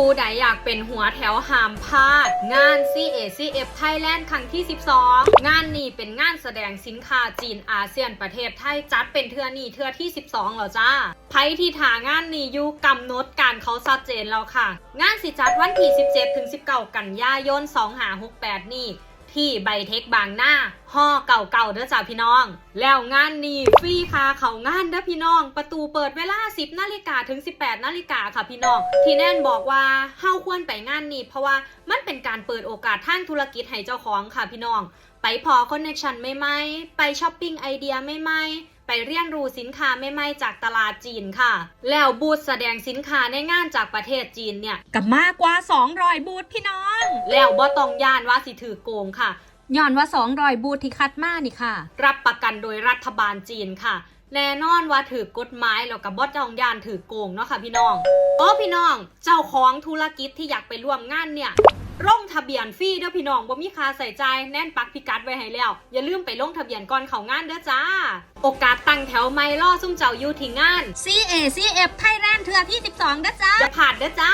ผู้ใดอยากเป็นหัวแถวหามพลาด งาน CACF Thailand ครั้งที่ 12 งานนี้เป็นงานแสดงสินค้าจีนอาเซียนประเทศไทยจัดเป็นเทือนี่เทือที่ 12เหรอจ้าไพที่ถางานนี้อยู่กำหนดการเขาชัดเจนแล้วค่ะ งานสิจัดวันที่ 17ถึง19 กันยายน 2568 นี่ ที่ไบเทคบางหน้าห่อเก่าๆเด้อจ้าพี่น้อง แล้วงานนี้ฟรีค่าเขางานเด้อพี่น้อง ประตูเปิดเวลา 10นาฬิกาถึง 18นาฬิกาค่ะพี่น้อง ที่แน่นบอกว่าเฮาควรไปงานนี้ เพราะว่ามันเป็นการเปิดโอกาสทางธุรกิจให้เจ้าของค่ะพี่น้อง ไปพอคอนเนคชั่นไม่ไม่ไปช้อปปิ้งไอเดียไม่ไม่ ไปเรียนรู้สินค้าไม่ไหมจากตลาดจีนค่ะ แล้วบูธแสดงสินค้าในงานจากประเทศจีนเนี่ยกับมากกว่า 200 บูธพี่น้อง แล้วบ่ต้องย่านว่าสิถือโกงค่ะย้อนว่า 200 บูธที่คัดมานี่ค่ะ รับประกันโดยรัฐบาลจีนค่ะแน่นอนว่าถือกฎหมายแล้วกับบอสจองยานถือโกงเนาะค่ะพี่น้องโอ้พี่น้อง เจ้าของธุรกิจที่อยากไปร่วมงานเนี่ย ลงทะเบียนฟรีเด้อพี่น้องบ่มีค่าใส่ใจายแน่นปักพิกัดไว้ให้แล้ว อย่าลืมไปลงทะเบียนก่อนเข้างานเด้อจ้า โอกาสตั้งแถวไม่ล่อซุ่มเจ้าอยู่ที่งาน CACF Thailand เทือที่ 12นะจ๊ะอย่าผ่านเด้อจ้า